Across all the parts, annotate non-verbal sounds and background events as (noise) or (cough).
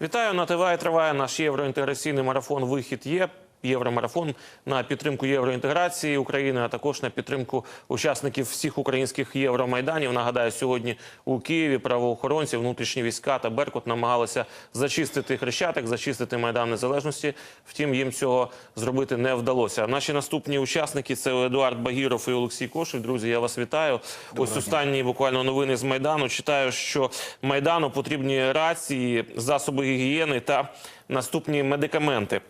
Вітаю на ТВ. Триває наш євроінтеграційний марафон. Вихід є. Євромарафон на підтримку євроінтеграції України, а також на підтримку учасників всіх українських євромайданів. Нагадаю, сьогодні у Києві правоохоронці, внутрішні війська та Беркут намагалися зачистити хрещатик, зачистити майдан незалежності. Втім, їм цього зробити не вдалося. Наші наступні учасники це Едуард Багіров і Олексій Кошель. Друзі, я вас вітаю. Ось останні буквально новини з майдану. Читаю, що майдану потрібні рації, засоби гігієни та наступні медикаменти: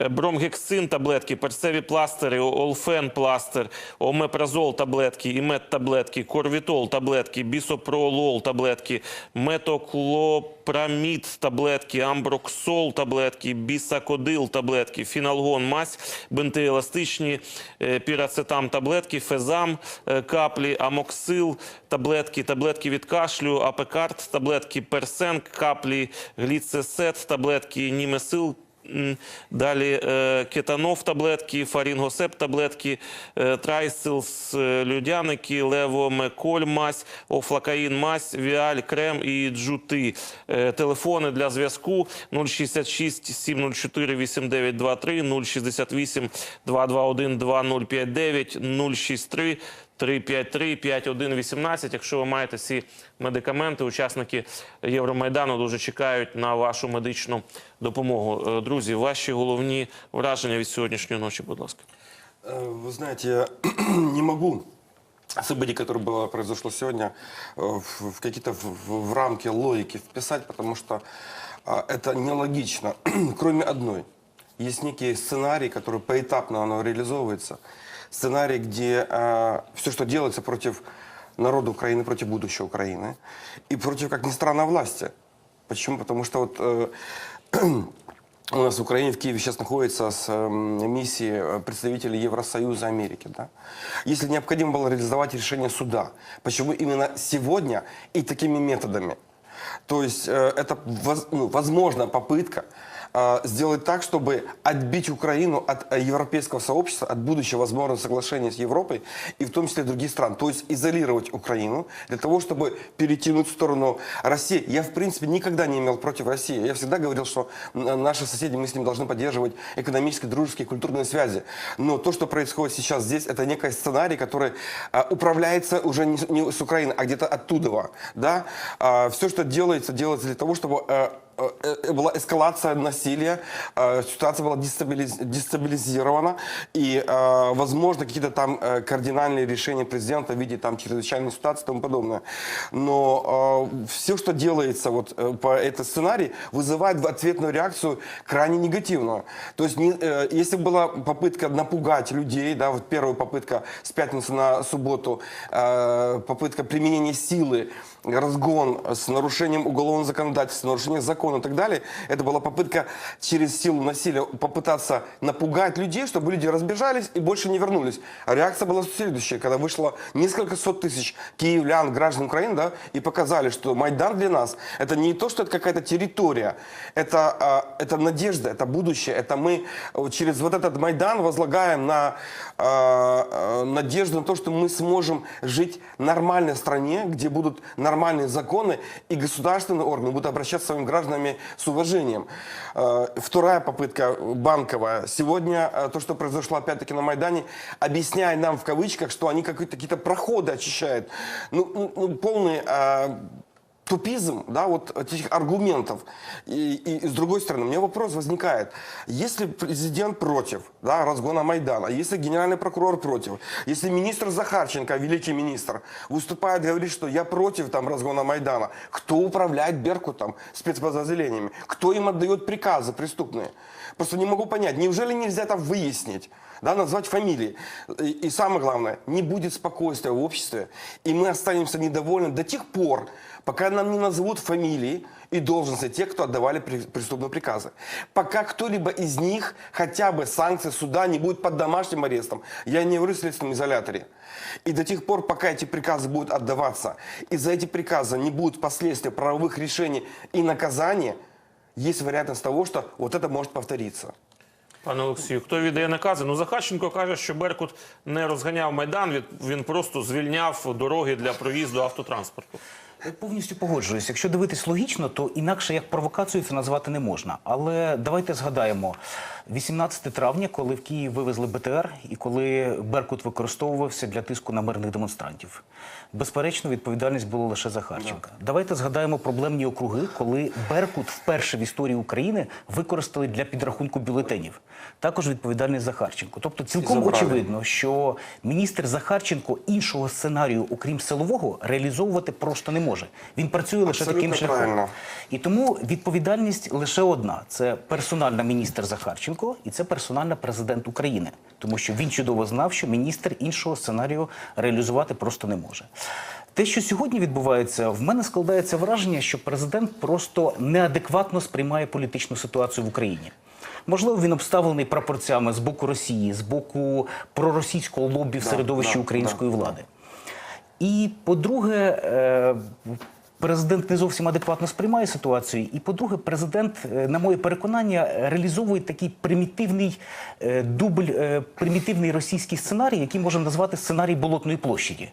Е, бромгексин таблетки, перцеві пластири, олфен пластир, омепразол таблетки, імет таблетки, корвітол таблетки, бісопролол таблетки, метоклопрамід таблетки, амброксол таблетки, бісакодил таблетки, фіналгон мазь, бентееластичні, е, пірацетам таблетки, фезам е, каплі, амоксил таблетки, таблетки від кашлю, апекарт таблетки, персен каплі, гліцесет таблетки, М, Далі е, кетанов таблетки, фарінгосеп таблетки, е, трайсилс е, людяники, левомеколь мазь, офлакаїн мазь, віаль крем і джути. Телефони для зв'язку 066 704 8923, 068 221 2059, 063 353-5118. Якщо ви маєте ці медикаменти, учасники Євромайдану дуже чекають на вашу медичну допомогу. Е, Друзі, ваші головні враження від сьогоднішньої ночі, будь ласка. Э, Вы знаете, я (clears throat) не могу событие, которое было, произошло сегодня, э, в, в какие-то в, в- в рамки логики вписать, потому что а, это нелогично. (clears throat) Кроме одной. Есть некий сценарий, который поэтапно оно реализовывается. Сценарий, где все, что делается против народа Украины, против будущего Украины. И против, как ни странно, власти. Почему? Потому что вот э, (clears throat) у нас в Украине, в Киеве сейчас находится с эм, миссией э, представителей Евросоюза Америки. Да? Если необходимо было реализовать решение суда, почему именно сегодня и такими методами? То есть э, это воз- ну, возможно попытка э, сделать так, чтобы отбить Украину от э, европейского сообщества, от будущего возможного соглашения с Европой и в том числе других стран. То есть изолировать Украину для того, чтобы перетянуть в сторону России. Я, в принципе, никогда не имел против России. Я всегда говорил, что м, наши соседи, мы с ним должны поддерживать экономические, дружеские, культурные связи. Но то, что происходит сейчас здесь, это некий сценарий, который а, управляется уже не, с- Украины, а где-то оттуда. Да? все, что делается, делается для того, чтобы э, э, э, была эскалация насилия, э, ситуация была дестабилиз- дестабилизирована, и, э, возможно, какие-то там э, кардинальные решения президента в виде там чрезвычайной ситуации и тому подобное. Но все, что делается вот э, по этому сценарию, вызывает ответную реакцию крайне негативную. То есть, не- э, если была попытка напугать людей, да, вот первая попытка с пятницы на субботу, э, попытка применения силы, разгон с нарушением уголовного законодательства, нарушением закона и так далее, это была попытка через силу насилия попытаться напугать людей, чтобы люди разбежались и больше не вернулись. Реакция была следующая, когда вышло несколько сот тысяч киевлян, граждан Украины, да, и показали, что Майдан для нас это не то, что это какая-то территория, это, а, это надежда, это будущее, это мы через вот этот Майдан возлагаем на а, а, надежду на то, что мы сможем жить в нормальной стране, где будут нормальные законы, и государственные органы будут обращаться с своими гражданами с уважением. Э, Вторая попытка банковая. Сегодня э, то, что произошло опять-таки на Майдане, объясняет нам в кавычках, что они какие-то какие-то проходы очищают. Ну, ну, ну, полный э, тупизм, да, вот этих аргументов. И, и с другой стороны, у меня вопрос возникает. Если президент против да, разгона Майдана, если генеральный прокурор против, если министр Захарченко, великий министр, выступает, говорит, что я против там, разгона Майдана, кто управляет Беркутом, спецподразделениями, кто им отдает приказы преступные? Просто не могу понять, неужели нельзя это выяснить? да, назвать фамилии. И, и самое главное, не будет спокойствия в обществе, и мы останемся недовольны до тех пор, пока нам не назовут фамилии и должности тех, кто отдавали преступные приказы. Пока кто-либо из них хотя бы санкции суда не будет под домашним арестом. Я не говорю о следственном изоляторе. И до тех пор, пока эти приказы будут отдаваться, и за эти приказы не будет последствий правовых решений и наказания, есть вероятность того, что вот это может повториться. Пане Олексію, хто віддає накази? Ну Захарченко каже, що Беркут не розганяв майдан. Він, він просто звільняв дороги для проїзду автотранспорту. Повністю погоджуюсь. Якщо дивитись логічно, то інакше як провокацію це назвати не можна. Але давайте згадаємо 18 травня, коли в Київ вивезли БТР і коли Беркут використовувався для тиску на мирних демонстрантів. Безперечно, відповідальність була лише Захарченка. Давайте згадаємо проблемні округи, коли Беркут вперше в історії України використали для підрахунку бюлетенів. Також відповідальність Захарченко. Тобто, цілком очевидно очевидно, що міністр Захарченко іншого сценарію, окрім силового, реалізовувати просто не може. Він працює лише Абсолютно таким шляхом. правильно. І тому відповідальність лише одна: це персональна міністр Захарченко і це персональна президент України, тому що він чудово знав, що міністр іншого сценарію реалізувати просто не може. Те, що сьогодні відбувається, в мене складається враження, що президент просто неадекватно сприймає політичну ситуацію в Україні. Можливо, він обставлений прапорцями з боку Росії, з боку проросійського лобі в середовищі української влади. І по-друге, е, президент не зовсім адекватно сприймає ситуацію. І по-друге, президент, е, на моє переконання, реалізовує такий примітивний е, дубль, е, примітивний російський сценарій, який можна назвати сценарій болотної площаді.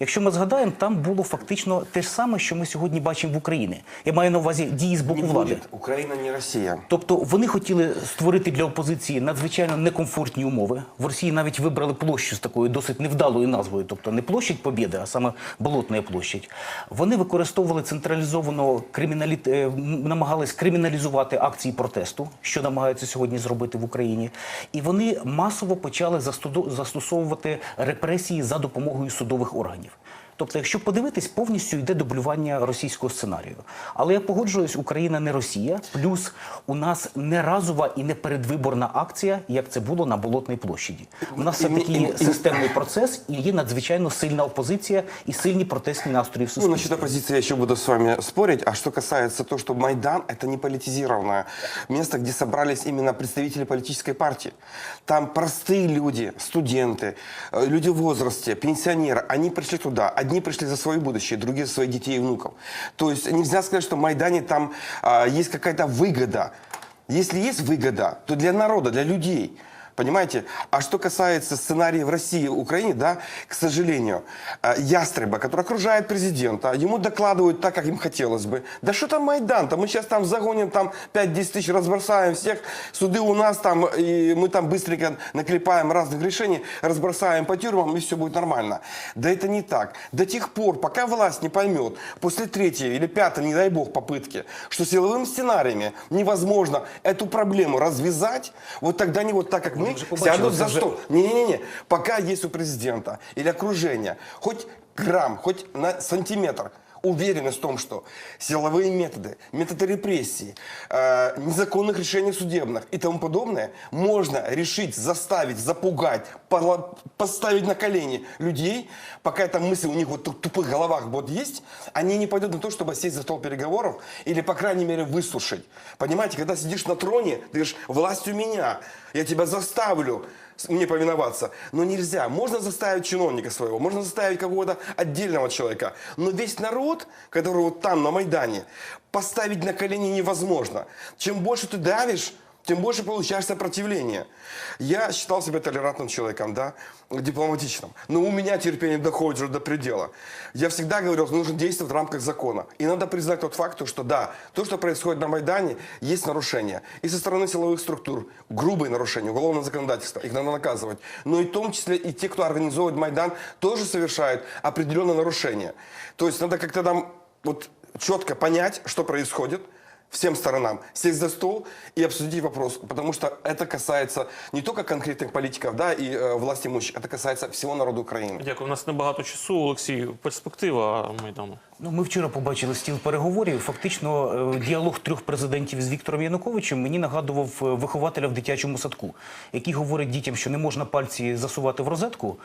Якщо ми згадаємо, там було фактично те ж саме, що ми сьогодні бачимо в Україні. Я маю на увазі дії з боку Не влади. будет. Украина не Россия. Тобто вони хотіли створити для опозиції надзвичайно некомфортні умови. В Росії навіть вибрали площу з такою досить невдалою назвою, тобто не площадь Побєди, а саме Болотна площадь. Вони використовували централізовано криміналі... е, намагались криміналізувати акції протесту, що намагаються сьогодні зробити в Україні. І вони масово почали застосовувати репресії за допомогою судових органів. Тобто, якщо подивитись, повністю йде дублювання російського сценарію. Але я погоджуюсь, Україна не Росія. Плюс у нас не разова і не передвиборна акція, як це було на Болотній площаді. У нас все таки є системний процес і є надзвичайно сильна опозиція і сильні протестні настрої в Ну, суспільстві. насчет оппозиции я еще буду с вами спорить. А что касается того, что Майдан – это не политизированное место, где собрались именно представители политической партии. Там простые люди, студенты, э, люди в возрасте, пенсионеры, они пришли туда. Одни пришли за свое будущее, другие за своих детей и внуков. То есть нельзя сказать, что в Майдане там а, есть какая-то выгода. Если есть выгода, то для народа, для людей – Понимаете? А что касается сценария в России и Украине, да, к сожалению, э, ястреба, который окружает президента, ему докладывают так, как им хотелось бы. Да что там Майдан? Там мы сейчас там загоним там 5-10 тысяч, разбросаем всех, суды у нас там, и мы там быстренько наклепаем разных решений, разбросаем по тюрьмам, и все будет нормально. Да это не так. До тех пор, пока власть не поймет, после третьей или пятой, не дай бог, попытки, что силовыми сценариями невозможно эту проблему развязать, вот тогда они вот так, как мы, вже побачили, сядут за стол. Не-не-не, пока есть у президента или окружения хоть грамм, хоть на сантиметр уверенность в том, что силовые методы, методы репрессий, э, незаконных решений судебных и тому подобное можно решить, заставить, запугать, поставить на колени людей, пока эта мысль у них вот в тупых головах вот есть, они не пойдут на то, чтобы сесть за стол переговоров или, по крайней мере, выслушать. Понимаете, когда сидишь на троне, ты говоришь, власть у меня, я тебя заставлю мне повиноваться. Но нельзя. Можно заставить чиновника своего, можно заставить какого-то отдельного человека. Но весь народ, который вот там, на Майдане, поставить на колени невозможно. Чем больше ты давишь, тем больше получаешь сопротивление. Я считал себя толерантным человеком, да, дипломатичным. Но у меня терпение доходит уже до предела. Я всегда говорил, что нужно действовать в рамках закона. И надо признать тот факт, что да, то, что происходит на Майдане, есть нарушения. И со стороны силовых структур, грубые нарушения, уголовного законодательства, их надо наказывать. Но и в том числе и те, кто организовывает Майдан, тоже совершают определенные нарушения. То есть надо как-то там вот четко понять, что происходит, всем сторонам сесть за стол и обсудить вопрос, потому что это касается не только конкретных политиков, да, и э, власти имущих, это касается всего народа Украины. Дякую. У нас небагато часу. Олексій, перспектива майдану. Ну, ми вчора побачили стіл переговорів. Фактично, е, діалог трьох президентів з Віктором Януковичем мені нагадував е, вихователя в дитячому садку, який говорить дітям, що не можна пальці засувати в розетку,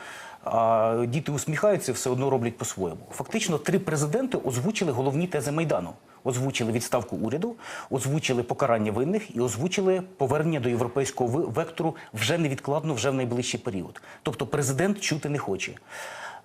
а діти усміхаються, все одно роблять по-своєму. Фактично, три президенти озвучили головні тези майдану. Озвучили відставку уряду, озвучили покарання винних і озвучили повернення до європейського вектору вже невідкладно, вже в найближчий період. Тобто, президент чути не хоче.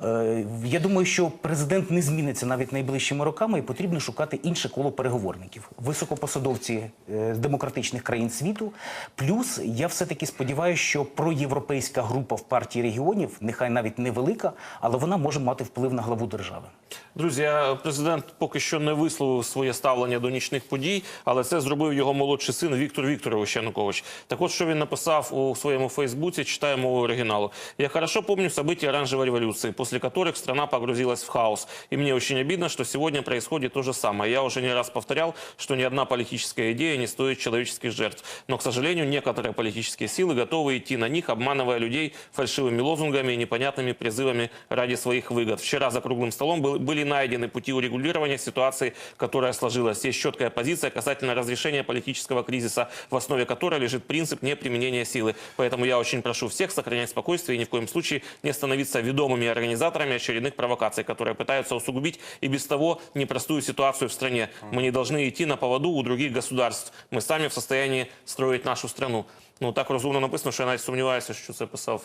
Е, Я думаю, що президент не зміниться навіть найближчими роками, і потрібно шукати інше коло переговорників. Високопосадовці е, з демократичних країн світу. Плюс я все-таки сподіваюся, що проєвропейська група в партії регіонів, нехай навіть невелика, але вона може мати вплив на главу держави. Друзі, а президент поки що не висловив своє ставлення до нічних подій, але це зробив його молодший син Віктор Вікторович Янукович. Так от, що він написав у своєму Фейсбуці, читаю мову оригіналу. «Я хорошо помню события оранжевой революции, после которых страна погрузилась в хаос. И мне очень обидно, что сегодня происходит то же самое. Я уже не раз повторял, что ни одна политическая идея не стоит человеческих жертв. Но, к сожалению, некоторые политические силы готовы идти на них, обманывая людей фальшивыми лозунгами и непонятными призывами ради своих выгод. Вчера за круглым столом был- были найдены пути урегулирования ситуации, которая сложилась. Есть четкая позиция касательно разрешения политического кризиса, в основе которой лежит принцип неприменения силы. Поэтому я очень прошу всех сохранять спокойствие и ни в коем случае не становиться ведомыми организаторами очередных провокаций, которые пытаются усугубить и без того непростую ситуацию в стране. Мы не должны идти на поводу у других государств. Мы сами в состоянии строить нашу страну. Ну так розумно написано, що я навіть сумніваюся, що це писав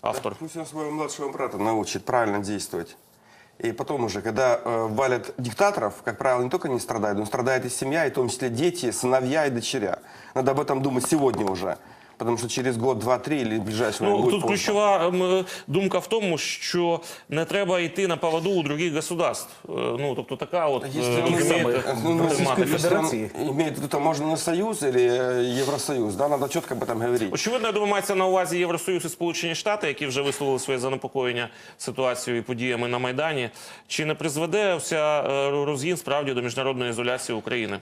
автор. Пусть он своего младшего брата научит правильно действовать. И потом уже, когда э, валят диктаторов, как правило, не только не страдают, но страдает и семья, и в том числе дети, сыновья и дочеря. Надо об этом думать сегодня уже. Потому что через год, два, три или в ближайшее время Ну, будет тут поздно. ключова ем, думка в тому, що не треба йти на поводу у других государств. Е, Ну, тобто така от Если е, он, розумієте, имеет, ну, ну, проблематика. если он Федерации. имеет в виду таможенный союз или э, Евросоюз, да, надо четко об этом говорить. Очевидно, я думаю, мається на увазі Євросоюз і Сполучені Штати, які вже висловили своє занепокоєння ситуацією і подіями на Майдані. Чи не призведе вся е, розгін справді до міжнародної ізоляції України?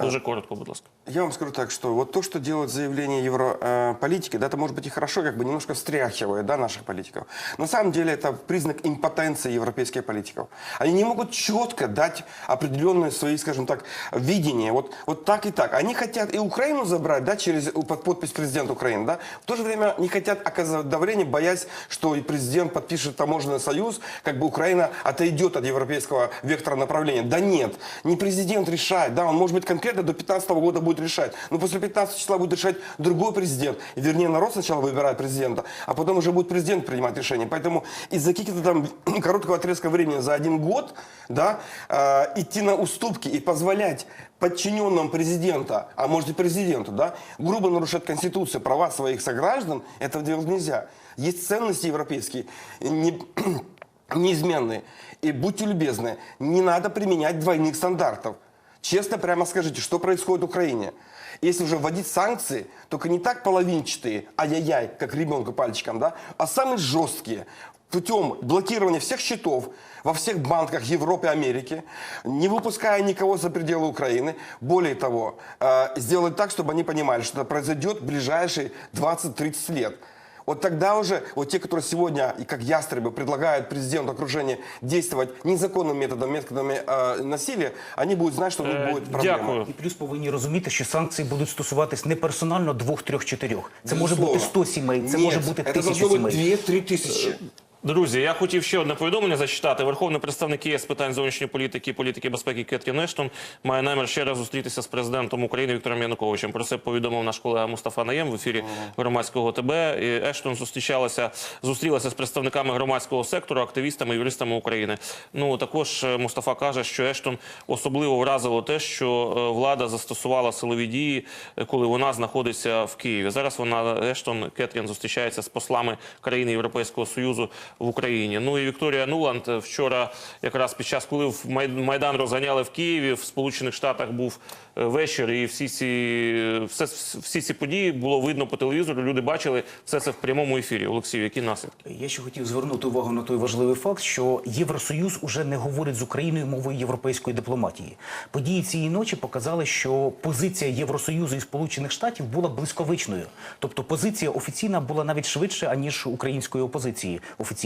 Дуже коротко, будь ласка. Я вам скажу так, что вот то, что делают заявления европолитики, да, это может быть и хорошо, как бы немножко встряхивает да, наших политиков. На самом деле это признак импотенции европейских политиков. Они не могут четко дать определенные свои, скажем так, видения. Вот, вот так и так. Они хотят и Украину забрать, да, через под подпись президента Украины, да. В то же время не хотят оказывать давление, боясь, что и президент подпишет таможенный союз, как бы Украина отойдет от европейского вектора направления. Да нет, не президент решает, да, он может быть конкретно до 15 года будет решать, но после 15 числа будет решать другой президент, вернее народ сначала выбирает президента, а потом уже будет президент принимать решение. Поэтому из-за каких-то там (clears throat) короткого отрезка времени за один год, да, э, идти на уступки и позволять подчиненным президента, а может и президенту, да, грубо нарушать Конституцию, права своих сограждан, этого делать нельзя. Есть ценности европейские, не- (clears throat) неизменные. И будьте любезны, не надо применять двойных стандартов. Честно прямо скажите, что происходит в Украине. Если уже вводить санкции, только не так половинчатые, ай-яй-яй, как ребенка пальчиком, да, а самые жесткие, путем блокирования всех счетов во всех банках Европы и Америки, не выпуская никого за пределы Украины. Более того, э, сделать так, чтобы они понимали, что это произойдет в ближайшие 20-30 лет. Вот тогда уже, вот те, которые сегодня, и как ястребы, предлагают президенту окружения действовать незаконным методом, методами э, насилия, они будут знать, что тут Е, будет проблема. Дякую. І плюс повинні розуміти, що санкції будуть стосуватись не персонально двох, трьох, чотирьох. Це може бути 100 сімей, це Нет, може бути это тисяча должно быть сімей. 2-3 тысячи. Друзі, я хотів ще одне повідомлення зачитати. Верховний представник ЄС питань зовнішньої політики і політики безпеки Кетрін Ештон має намір ще раз зустрітися з президентом України Віктором Януковичем. Про це повідомив наш колега Мустафа Наєм в ефірі громадського ТБ. І Ештон зустрічалася зустрілася з представниками громадського сектору, активістами, юристами України. Ну також е, Мустафа каже, що Ештон особливо вразило те, що е, влада застосувала силові дії, е, коли вона знаходиться в Києві. Зараз вона Ештон Кетрін зустрічається з послами країн Європейського союзу в Україні. Ну і Вікторія Нуланд е, вчора, якраз під час, коли майдан розганяли в Києві, в Сполучених Штатах був е, вечір, і всі ці все, всі ці події було видно по телевізору. Люди бачили все це в прямому ефірі. Олексію, які наслідки? Я ще хотів звернути увагу на той важливий факт, що Євросоюз уже не говорить з Україною мовою європейської дипломатії. Події цієї ночі показали, що позиція Євросоюзу і Сполучених Штатів була близьковичною. Тобто позиція офіційна була навіть швидше, аніж української опозиції офіційна.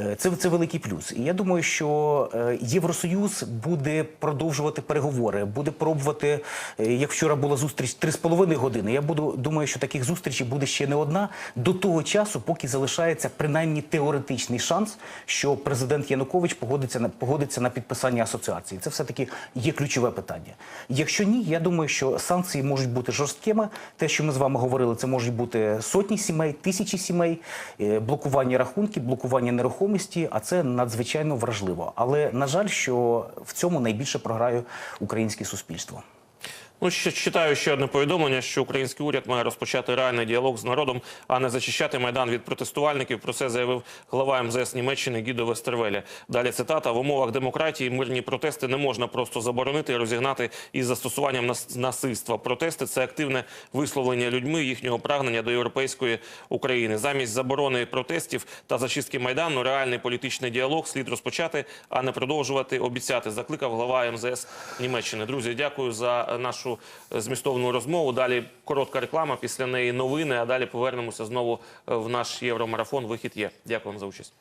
Е, Це, це великий плюс. І я думаю, що е, Євросоюз буде продовжувати переговори, буде пробувати, е, як вчора була зустріч 3,5 години. Я буду думаю, що таких зустрічей буде ще не одна до того часу, поки залишається принаймні теоретичний шанс, що президент Янукович погодиться на погодиться на підписання асоціації. Це все таки є ключове питання. Якщо ні, я думаю, що санкції можуть бути жорсткими. Те, що ми з вами говорили, це можуть бути сотні сімей, тисячі сімей, блокування рахунків, блокування нерухомості. А це надзвичайно вражливо. Але на жаль, що в цьому найбільше програє українське суспільство. Ну, ще читаю ще одне повідомлення, що український уряд має розпочати реальний діалог з народом, а не зачищати майдан від протестувальників. Про це заявив глава МЗС Німеччини Гідо Вестервелі. Далі цитата: в умовах демократії мирні протести не можна просто заборонити і розігнати із застосуванням нас- насильства. Протести це активне висловлення людьми їхнього прагнення до європейської України. Замість заборони протестів та зачистки майдану реальний політичний діалог слід розпочати, а не продовжувати обіцяти. Закликав глава МЗС Німеччини. Друзі, дякую за е, нашу е, змістовну розмову. Далі коротка реклама, після неї новини. А далі повернемося знову е, в наш євромарафон. Вихід є. Дякую вам за участь.